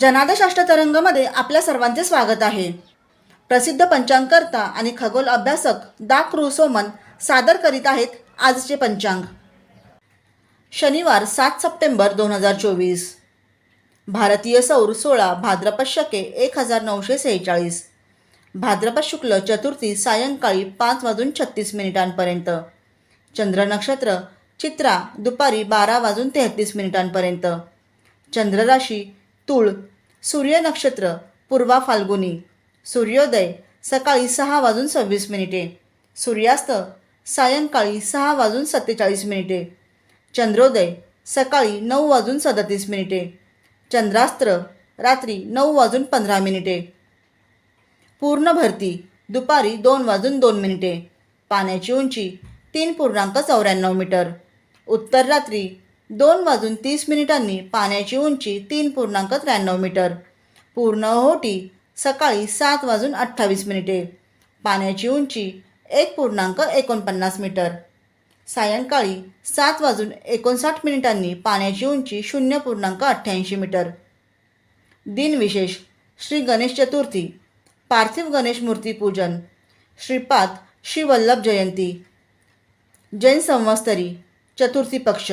जनादेशाष्टतरंगमध्ये आपल्या सर्वांचे स्वागत आहे. प्रसिद्ध पंचांगकर्ता आणि खगोल अभ्यासक दा क्रुसोमन सादर करीत आहेत आजचे पंचांग. शनिवार सात सप्टेंबर दोन हजार चोवीस. भारतीय सौर सोळा भाद्रपद शके एक हजार नऊशे सेहेचाळीस. भाद्रपद शुक्ल चतुर्थी सायंकाळी पाच वाजून छत्तीस मिनिटांपर्यंत. चंद्र नक्षत्र चित्रा दुपारी बारा वाजून तेहतीस मिनिटांपर्यंत. चंद्रराशी तूळ सूर्य नक्षत्र पूर्वा फाल्गुनी सूर्योदय सकाळी सहा वाजून सव्वीस मिनिटे सूर्यास्त सायंकाळी सहा वाजून सत्तेचाळीस मिनिटे चंद्रोदय सकाळी नऊ वाजून सदतीस मिनिटे चंद्रास्त्र रात्री नऊ वाजून पंधरा मिनिटे पूर्ण भरती दुपारी दोन वाजून दोन मिनिटे पाण्याची उंची तीन पूर्णांक चौऱ्याण्णव मीटर उत्तर रात्री दोन वाजून तीस मिनिटांनी पाण्याची उंची तीन पूर्णांक त्र्याण्णव मीटर. पूर्ण ओहोटी सकाळी सात वाजून अठ्ठावीस मिनिटे. पाण्याची उंची एक पूर्णांक एकोणपन्नास मीटर. सायंकाळी सात वाजून एकोणसाठ मिनिटांनी पाण्याची उंची शून्य पूर्णांक अठ्ठ्याऐंशी मीटर. दिनविशेष श्री गणेश चतुर्थी पार्थिव गणेश मूर्तीपूजन श्रीपाद श्री वल्लभ जयंती जैन संवत्सरी चतुर्थी पक्ष.